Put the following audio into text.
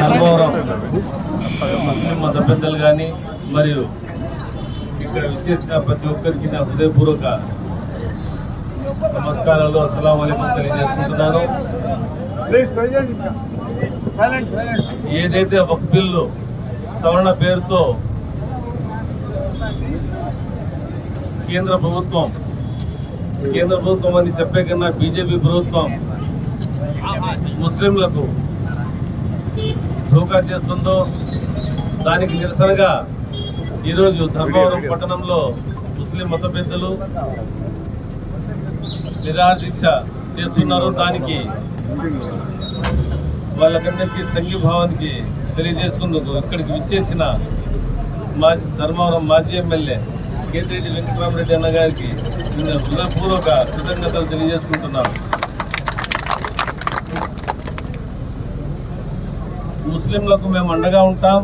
ధర్మవరం ముస్లిం మత పెద్దలు కానీ మరియు ఇక్కడ విచ్చేసిన ప్రతి ఒక్కరికి నా హృదయపూర్వక నమస్కారాలు అస్సలం అయికం తెలియజేసుకుంటున్నాను. ఏదైతే ఒక బిల్లు సవరణ పేరుతో కేంద్ర ప్రభుత్వం కేంద్ర ప్రభుత్వం అని చెప్పే కన్నా బీజేపీ ప్రభుత్వం ముస్లింలకు ధోకా చేస్తుందో దానికి నిరసనగా ఈరోజు ధర్మవరం పట్టణంలో ముస్లిం మత పెద్దలు నిరాదీక్ష చేస్తున్నారు. దానికి వాళ్ళకందరికీ సంఘీభావానికి తెలియజేసుకుందుకు ఇక్కడికి విచ్చేసిన మా ధర్మవరం మాజీ ఎమ్మెల్యే కేతిరెడ్డి వెంకటరామరెడ్డి అన్న గారికి నేను హృదయపూర్వక కృతజ్ఞతలు తెలియజేసుకుంటున్నాను. ముస్లింలకు మేము అండగా ఉంటాం.